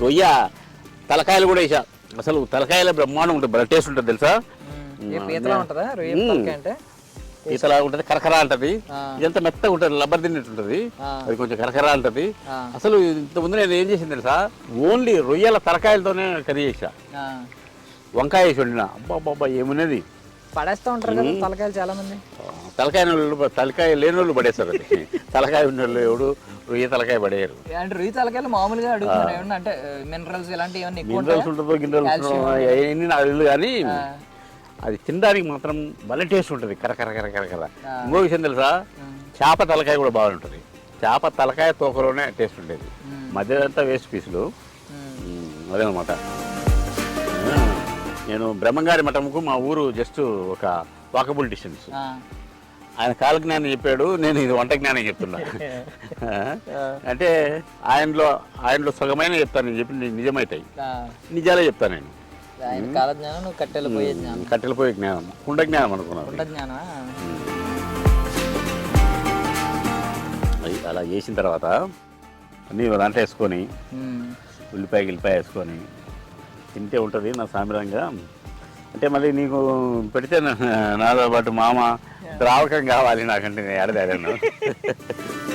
రొయ్య తలకాయలు కూడా వేసా అసలు తలకాయల బ్రహ్మాండం ఉంటుంది బల టేస్ట్ ఉంటుంది తెలుసా? పీతలా ఉంటుందా ఉంటుంది కరకర అంటది. ఆ. ఇదంతా మెత్తగా ఉంటుంది లబ్బర్ తిన్నట్టు ఉంటుంది. ఆ. అది కొంచెం కరకర అంటది. అసలు ఇంతకుముందు నేను ఏం చేసింది తెలుసా? ఓన్లీ రొయ్యల తలకాయలతోనే కర్రీ చేసా. వంకాయ వేసి వండిన. అబ్బా అబ్బా ఏమున్నది? పడేస్తూ ఉంటారు కదా తలకాయలు చాలా మంది తలకాయ తలకాయ లేని వాళ్ళు పడేస్తారు అది తలకాయ ఉన్న వాళ్ళు ఎవడు రొయ్య తలకాయ పడేయరు అంటే రొయ్య తలకాయలు మామూలుగా అడుగుతున్నారు ఏమన్నా అంటే మినరల్స్ ఇలాంటివి ఏమన్నా మినరల్స్? ఉంటుందో Calcium. అవన్నీ నాకు తెలియదు కానీ. అది తినడానికి మాత్రం భలే టేస్ట్ ఉంటుంది కరకర కరకర కర ఆ. ఇంకో విషయం తెలుసా. చేప తలకాయ కూడా బాగుంటుంది చేప తలకాయ తోకలోనే టేస్ట్ ఉండేది. మధ్యదంతా వేస్ట్ పీసులు. అదేనమాట నేను బ్రహ్మంగారి మఠంకు మా ఊరు జస్ట్ ఒక వాకబుల్ డిస్టెన్స్. ఆయన కాల జ్ఞానం చెప్పాడు నేను ఇది వంట జ్ఞానం చెప్తున్నా. అంటే ఆయనలో ఆయనలో సగమైన చెప్తాను నేను చెప్పి నిజమవుతాయి ఆ. నిజాలే చెప్తాను నేను. కట్టెలు పోయే జ్ఞానం. కట్టెలు పోయే జ్ఞానం. కుండ జ్ఞానం అనుకున్నాను. అలా చేసిన తర్వాత అన్నీ ఒక దాంట్లో వేసుకొని ఉల్లిపాయ గిల్లిపాయ వేసుకొని తింటే ఉంటుంది నా సామిరంగా. అంటే మళ్ళీ నీకు పెడితే నాతో పాటు మామ ద్రావకం కావాలి నాకంటే నేను ఏడదాడాను.